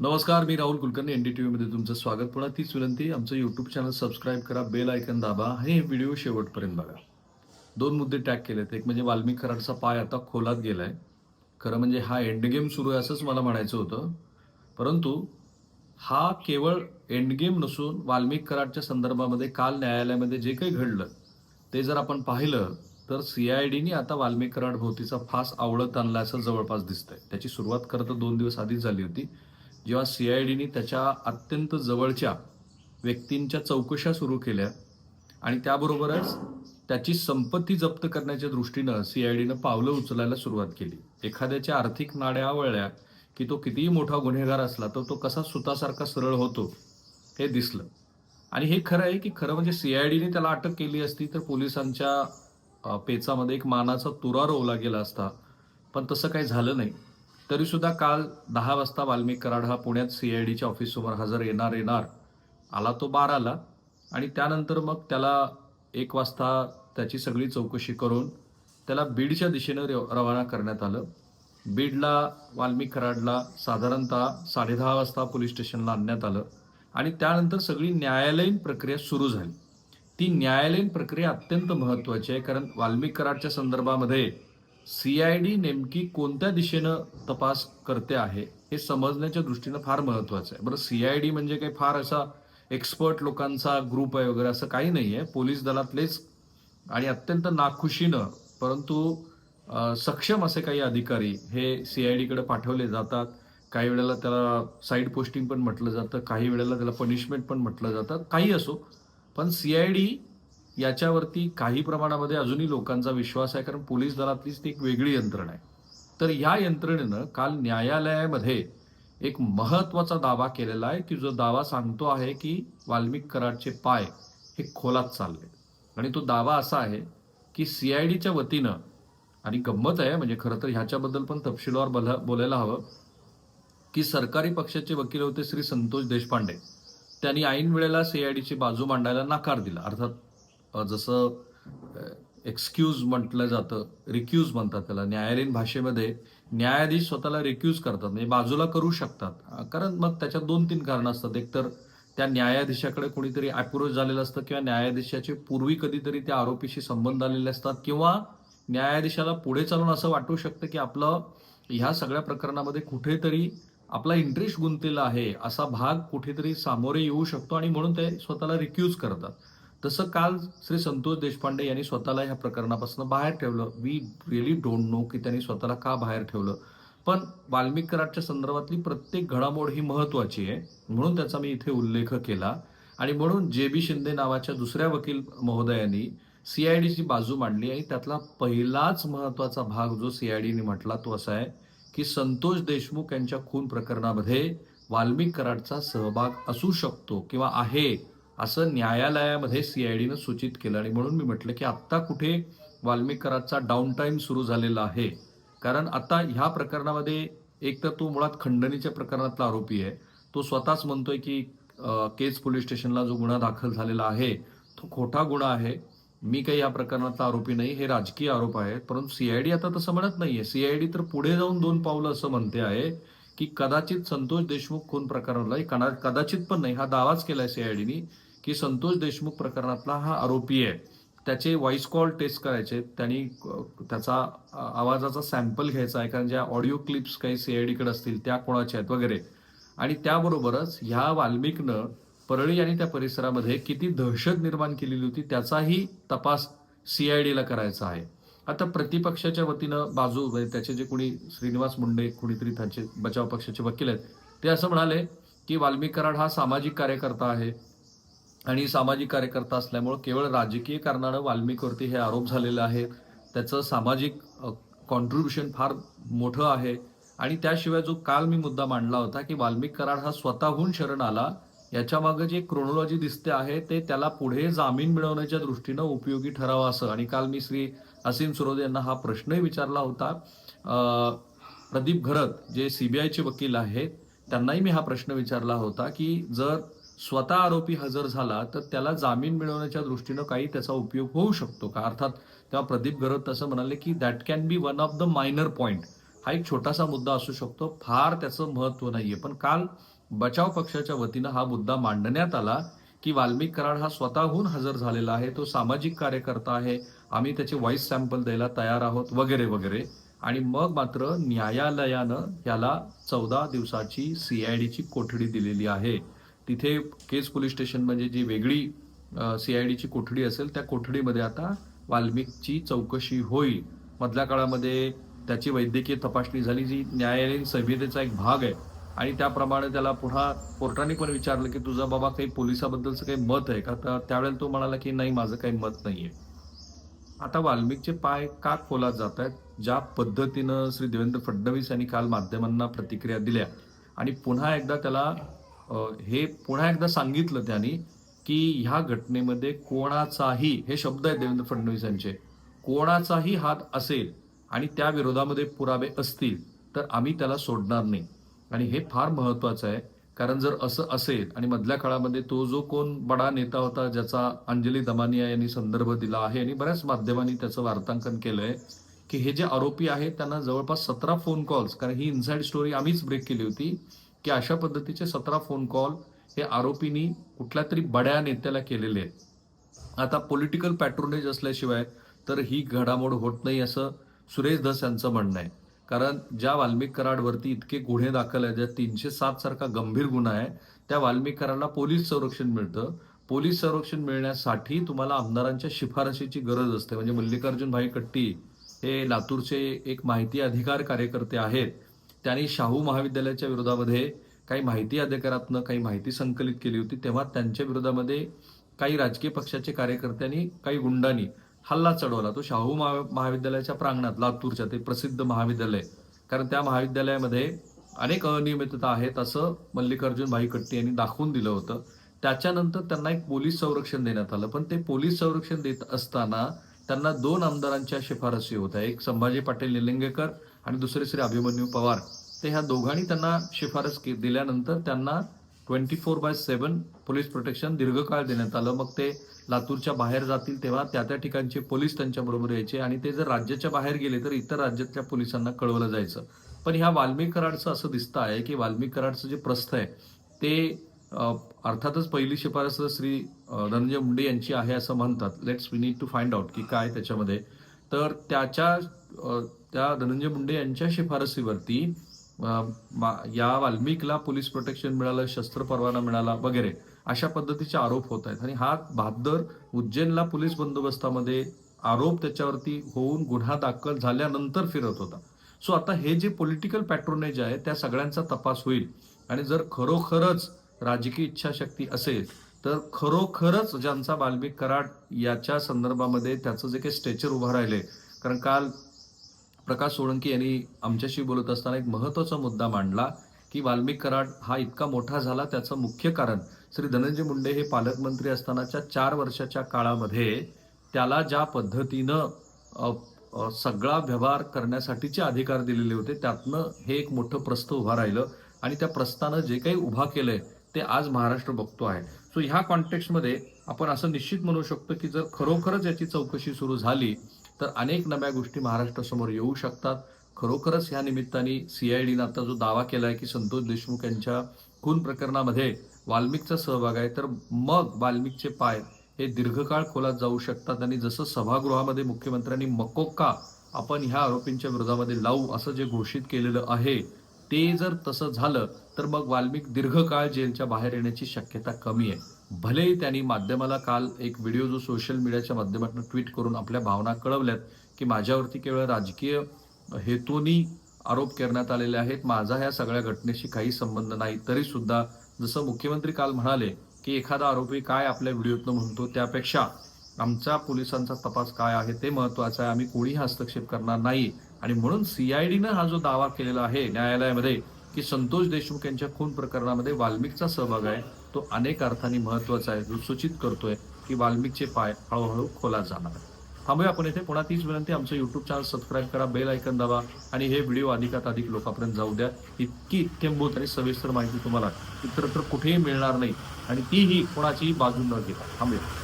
नमस्कार मी Rahul Kulkarni N D T व्हीमध्ये तुमचं स्वागत. पुन्हा तीच विनंती आमचं यूट्यूब चॅनल सबस्क्राईब करा बेल आयकन दाबा. आणि हे व्हिडिओ शेवटपर्यंत बघा. दोन मुद्दे टॅग केलेत. एक म्हणजे वाल्मिक कराडचा पाय आता खोलात गेलाय. खरं म्हणजे हा एंड गेम सुरू आहे असंच मला म्हणायचं होतं. परंतु हा केवळ एंड गेम नसून वाल्मिक कराडच्या संदर्भामध्ये काल न्यायालयामध्ये जे काही घडलं ते जर आपण पाहिलं तर सी आय डीने आता वाल्मिक कराड भोवतीचा फास आवळत आणला असं जवळपास दिसतंय. त्याची सुरुवात खरं तर दोन दिवस आधीच झाली होती. जेव्हा सी आय डीने त्याच्या अत्यंत जवळच्या व्यक्तींच्या चौकशा सुरू केल्या आणि त्याबरोबरच त्याची संपत्ती जप्त करण्याच्या दृष्टीनं सी आय डीनं पावलं उचलायला सुरुवात केली. एखाद्याच्या आर्थिक नाड्या आवळल्या की तो कितीही मोठा गुन्हेगार असला तर तो कसा सुतासारखा सरळ होतो हे दिसलं. आणि हे खरं आहे की खरं म्हणजे सी आय डीने त्याला अटक केली असती तर पोलिसांच्या पेचामध्ये एक मानाचा तुरा रोवला गेला असता. पण तसं काही झालं नाही. तरी सुद्धा काल दहा वाजता वाल्मिक कराड हा पुण्यात सी आय डीच्या ऑफिससमोर हजर येणार येणार. आला तो बाराला आणि त्यानंतर मग त्याला एक वाजता त्याची सगळी चौकशी करून त्याला बीडच्या दिशेनं रव- रवाना करण्यात आलं. बीडला वाल्मिक कराडला साधारणतः साडेदहा वाजता पोलीस स्टेशनला आणण्यात आलं आणि त्यानंतर सगळी न्यायालयीन प्रक्रिया सुरू झाली. ती न्यायालयीन प्रक्रिया अत्यंत महत्त्वाची आहे कारण वाल्मिक कराडच्या संदर्भामध्ये सीआयडी नेमकी कोणत्या दिशेनं तपास करते आहे हे समजण्याच्या दृष्टीनं फार महत्वाचं आहे. बरं सीआयडी म्हणजे काही फार असा एक्सपर्ट लोकांचा ग्रुप आहे वगैरे असं काही नाही आहे पोलीस दलातलेच आणि अत्यंत नाखुशीनं परंतु सक्षम असे काही अधिकारी हे सीआयडीकडे पाठवले जातात. काही वेळेला त्याला साईड पोस्टिंग पण म्हटलं जातं. काही वेळेला त्याला पनिशमेंट पण म्हटलं जातं. काही असो. पण सीआयडी याच्यावरती काही प्रमाणामध्ये अजूनही लोकांचा विश्वास आहे कारण पोलीस दलातलीच ती एक वेगळी यंत्रणा आहे. तर या यंत्रणेनं काल न्यायालयामध्ये एक महत्त्वाचा दावा केलेला आहे की जो दावा सांगतो आहे की वाल्मिक कराडचे पाय हे खोलात चालले. आणि तो दावा असा आहे की सी आय डीच्या वतीनं आणि गंमत आहे म्हणजे खरं तर ह्याच्याबद्दल पण तपशीलवार बोला बोलायला हवं की सरकारी पक्षाचे वकील होते श्री संतोष देशपांडे. त्यांनी ऐन वेळेला सीआयडीची बाजू मांडायला नकार दिला अर्थात जसं एक्सक्यूज म्हटलं जातं रिक्यूज म्हणतात त्याला. न्यायालयीन भाषेमध्ये न्यायाधीश स्वतःला रिक्यूज करतात म्हणजे बाजूला करू शकतात. कारण मग त्याच्यात दोन तीन कारणं असतात. एकतर त्या न्यायाधीशाकडे कोणीतरी अप्रोच झालेलं असतं किंवा न्यायाधीशाचे पूर्वी कधीतरी त्या आरोपीशी संबंध आलेले असतात किंवा न्यायाधीशाला पुढे चालून असं वाटू शकतं की आपलं ह्या सगळ्या प्रकरणामध्ये कुठेतरी आपला इंटरेस्ट गुंतलेला आहे असा भाग कुठेतरी सामोरे येऊ शकतो आणि म्हणून ते स्वतःला रिक्यूज करतात. तसं काल श्री संतोष देशपांडे यांनी स्वतःला ह्या प्रकरणापासून बाहेर ठेवलं. वी रिअली डोंट नो की त्यांनी स्वतःला का बाहेर ठेवलं. पण वाल्मिक कराडच्या संदर्भातली प्रत्येक घडामोड ही महत्वाची आहे. म्हणून त्याचा मी इथे उल्लेख केला. आणि म्हणून जे बी शिंदे नावाच्या दुसऱ्या वकील महोदयांनी सीआयडीची बाजू मांडली आणि त्यातला पहिलाच महत्त्वाचा भाग जो सीआयडीने म्हटला तो असा आहे की संतोष देशमुख यांच्या खून प्रकरणामध्ये वाल्मिक कराडचा सहभाग असू शकतो किंवा आहे. असं न्यायालयामध्ये सीआयडीनं सूचित केलं आणि म्हणून मी म्हटलं की आत्ता कुठे वाल्मिक डाऊन टाईम सुरू झालेला आहे? कारण आता ह्या प्रकरणामध्ये एक तर तो मुळात खंडणीच्या प्रकरणातला आरोपी आहे. तो स्वतःच म्हणतोय की केज पोलीस स्टेशनला जो गुन्हा दाखल झालेला आहे तो खोटा गुन्हा आहे. मी काही या प्रकरणातला आरोपी नाही हे राजकीय आरोप आहेत. परंतु सीआयडी आता तसं म्हणत नाहीये. सीआयडी तर पुढे जाऊन दोन पावलं असं म्हणते आहे की कदाचित संतोष देशमुख खून प्रकरणाला कदाचित पण नाही हा दावाच केलाय सीआयडीनी की संतोष देशमुख प्रकरणातला हा आरोपी आहे. त्याचे व्हॉइस कॉल टेस्ट करायचे. त्यांनी त्याचा आवाजाचा सॅम्पल घ्यायचा आहे. कारण ज्या ऑडिओ क्लिप्स काही सीआयडीकडे असतील त्या कोणाच्या आहेत वगैरे. आणि त्याबरोबरच ह्या वाल्मिकनं परळी आणि त्या परिसरामध्ये किती दहशत निर्माण केलेली होती त्याचाही तपास सीआयडीला करायचा आहे. आता प्रतिपक्षाच्या वतीनं बाजू म्हणजे त्याचे जे कोणी श्रीनिवास मुंडे कुणीतरी त्यांचे बचाव पक्षाचे वकील आहेत ते असं म्हणाले की वाल्मिक कराड हा सामाजिक कार्यकर्ता आहे. आणि सामाजिक कार्यकर्ता असल्यामुळं केवळ राजकीय कारणानं वाल्मिकवरती हे आरोप झालेले आहेत. त्याचं सामाजिक कॉन्ट्रीब्युशन फार मोठं आहे. आणि त्याशिवाय जो काल मी मुद्दा मांडला होता की वाल्मिक कराड हा स्वतःहून शरण आला याच्या मागे जे क्रोनॉलॉजी दिसते आहे ते त्याला पुढे जामीन मिळवण्याच्या दृष्टीनं उपयोगी ठरावं असं. आणि काल मी श्री असीम सुरोदे यांना हा प्रश्नही विचारला होता. प्रदीप घरत जे सीबीआयचे वकील आहेत त्यांनाही मी हा प्रश्न विचारला होता की जर स्वतः आरोपी हजर झाला तर त्याला जामीन मिळवण्याच्या दृष्टीनं काही त्याचा उपयोग होऊ शकतो का? अर्थात तेव्हा प्रदीप गरत तसं म्हणाले की that can be one of the minor point हा एक छोटासा मुद्दा असू शकतो. फार त्याचं महत्त्व नाहीये. पण काल बचाव पक्षाच्या वतीनं हा मुद्दा मांडण्यात आला की वाल्मिक कराड हा स्वतःहून हजर झालेला आहे तो सामाजिक कार्यकर्ता आहे आम्ही त्याचे व्हॉइस सॅम्पल द्यायला तयार आहोत वगैरे वगैरे. आणि मग मात्र न्यायालयानं याला चौदा दिवसाची सीआयडीची कोठडी दिलेली आहे. तिथे केस पोलीस स्टेशन म्हणजे जी वेगळी सी आय डीची कोठडी असेल त्या कोठडीमध्ये आता वाल्मिकची चौकशी होईल. मधल्या काळामध्ये त्याची वैद्यकीय तपासणी झाली जी न्यायालयीन संहितेचा एक भाग आहे. आणि त्याप्रमाणे त्याला पुन्हा कोर्टाने पण विचारलं की तुझा बाबा काही पोलिसाबद्दलचं काही मत आहे का? तर त्यावेळेला तो म्हणाला की नाही माझं काही मत नाहीये. आता वाल्मिकचे पाय का खोलात जात आहेत ज्या पद्धतीनं श्री देवेंद्र फडणवीस यांनी काल माध्यमांना प्रतिक्रिया दिल्या. आणि पुन्हा एकदा त्याला हे पुन्हा एकदा सांगितलं त्यांनी की ह्या घटनेमध्ये कोणाचाही हे शब्द आहेत देवेंद्र फडणवीस यांचे कोणाचाही हात असेल आणि त्या विरोधामध्ये पुरावे असतील तर आम्ही त्याला सोडणार नाही. आणि हे फार महत्वाचं आहे कारण जर असं असेल आणि मधल्या काळामध्ये तो जो कोण बडा नेता होता ज्याचा अंजली दमानिया यांनी संदर्भ दिला आहे आणि बऱ्याच माध्यमांनी त्याचं वार्तांकन केलंय की हे जे आरोपी आहेत त्यांना जवळपास सतरा फोन कॉल्स कारण ही इनसाइड स्टोरी आम्हीच ब्रेक केली होती. की अशा पद्धतीचे सतरा फोन कॉल हे आरोपींनी कुठल्या तरी बड्या नेत्याला केलेले आहेत. आता पॉलिटिकल पॅट्रोनेज असल्याशिवाय तर ही घडामोड होत नाही असं सुरेश धस यांचं म्हणणं आहे. कारण ज्या वाल्मिक कराडवरती इतके गुन्हे दाखल आहेत ज्या तीनशे सात सारखा गंभीर गुन्हा आहे त्या वाल्मिक कराडला पोलीस संरक्षण मिळतं. पोलीस संरक्षण मिळण्यासाठी तुम्हाला आमदारांच्या शिफारशीची गरज असते. म्हणजे मल्लिकार्जुन भाई कट्टी हे लातूरचे एक माहिती अधिकार कार्यकर्ते आहेत. त्यांनी शाहू महाविद्यालयाच्या विरोधामध्ये काही माहिती अधिकारातनं काही माहिती संकलित केली होती. तेव्हा त्यांच्या विरोधामध्ये काही राजकीय पक्षाचे कार्यकर्त्यांनी काही गुंडांनी हल्ला चढवला. तो शाहू महा- महाविद्यालयाच्या प्रांगणात लातूरच्या ते प्रसिद्ध महाविद्यालय. कारण त्या महाविद्यालयामध्ये अनेक अनियमितता आहेत असं मल्लिकार्जुन भाई कट्टी यांनी दाखवून दिलं होतं. त्याच्यानंतर त्यांना एक पोलीस संरक्षण देण्यात आलं. पण ते पोलीस संरक्षण देत असताना त्यांना दोन आमदारांच्या शिफारसी होत्या. एक संभाजी पाटील निलंगेकर आणि दुसरे श्री अभिमन्यू पवार ते ह्या दोघांनी त्यांना शिफारस के- दिल्यानंतर त्यांना twenty four by seven police protection दीर्घकाळ देण्यात आलं. मग ते लातूरच्या बाहेर जातील तेव्हा त्या त्या ठिकाणचे पोलीस त्यांच्याबरोबर यायचे आणि ते जर राज्याच्या बाहेर गेले तर इतर राज्यातल्या पोलिसांना कळवलं जायचं. पण ह्या वाल्मिक कराडचं असं दिसतं आहे की वाल्मिक कराडचं जे प्रस्थ आहे ते अर्थातच पहिली शिफारस श्री धनंजय मुंडे यांची आहे असं म्हणतात. Let's we need to find out की काय त्याच्यामध्ये. तर त्याच्या त्या धनंजय मुंडे यांच्या शिफारसीवरती मा- या वाल्मिकला पोलीस प्रोटेक्शन मिळालं शस्त्र परवाना मिळाला वगैरे अशा पद्धतीचे आरोप होत आहेत. आणि हा बहादर उज्जैनला पोलीस बंदोबस्तामध्ये आरोप त्याच्यावरती होऊन गुन्हा दाखल झाल्यानंतर फिरत होता. सो आता हे जे पॉलिटिकल पॅट्रोनेज आहे त्या सगळ्यांचा तपास होईल. आणि जर खरोखरच राजकीय इच्छाशक्ती असेल तर खरोखरच ज्यांचा बाल्मिक कराड याच्या संदर्भामध्ये त्याचं जे काही स्टेचर उभं राहिले कारण काल प्रकाश सोळंकी यांनी आमच्याशी बोलत असताना एक महत्त्वाचा मुद्दा मांडला की वाल्मिक कराड हा इतका मोठा झाला त्याचं मुख्य कारण श्री धनंजय मुंडे हे पालकमंत्री असतानाच्या चार वर्षाच्या काळामध्ये त्याला ज्या पद्धतीनं सगळा व्यवहार करण्यासाठीचे अधिकार दिलेले होते त्यातनं हे एक मोठं प्रस्थ उभा राहिलं आणि त्या प्रस्थानं जे काही उभा केलंय ते आज महाराष्ट्र बघतो आहे. सो ह्या कॉन्टेक्स्टमध्ये आपण असं निश्चित म्हणू शकतो की जर खरोखरच याची चौकशी सुरू झाली तर अनेक नव्या गोष्टी महाराष्ट्रासमोर येऊ शकतात. खरोखरच ह्या निमित्ताने सी आय डीनं आता जो दावा केला आहे की संतोष देशमुख यांच्या खून प्रकरणामध्ये वाल्मिकचा सहभाग आहे तर मग वाल्मिकचे पाय हे दीर्घकाळ खोलात जाऊ शकतात आणि जसं सभागृहामध्ये मुख्यमंत्र्यांनी मकोक्का आपण ह्या आरोपींच्या विरोधामध्ये लावू असं जे घोषित केलेलं आहे ते जर तसं झालं तर मग वाल्मिक दीर्घकाळ जेलच्या बाहेर येण्याची शक्यता कमी आहे. भलेही त्यांनी माध्यमाला काल एक व्हिडिओ जो सोशल मीडियाच्या माध्यमातून ट्विट करून आपल्या भावना कळवल्यात की माझ्यावरती केवळ राजकीय हेतूनी आरोप करण्यात आलेले आहेत. माझा ह्या सगळ्या घटनेशी काही संबंध नाही. तरी सुद्धा जसं मुख्यमंत्री काल म्हणाले की एखादा आरोपी काय आपल्या व्हिडिओतनं म्हणतो त्यापेक्षा आमचा पोलिसांचा तपास काय आहे ते महत्वाचं आहे. आम्ही कोणीही हस्तक्षेप करणार नाही. आणि म्हणून सीआयडीनं हा जो दावा केलेला आहे न्यायालयामध्ये की संतोष देशमुख यांच्या खून प्रकरणामध्ये वाल्मिकचा सहभाग आहे तो अनेक अर्थाने महत्त्वाचा आहे. जो सूचित करतोय की वाल्मिकचे पाय हळूहळू खोलात जाणार. आहे थांबूया आपण येथे पुन्हा तीच विनंती आमचं युट्यूब चॅनल सबस्क्राईब करा बेल ऐकन दाबा आणि हे व्हिडिओ अधिकात अधिक लोकांपर्यंत जाऊ द्या. इतकी इत्यंभूत आणि सविस्तर माहिती तुम्हाला इतरत्र कुठेही मिळणार नाही आणि तीही कोणाचीही बाजू न घेता. थांबूया.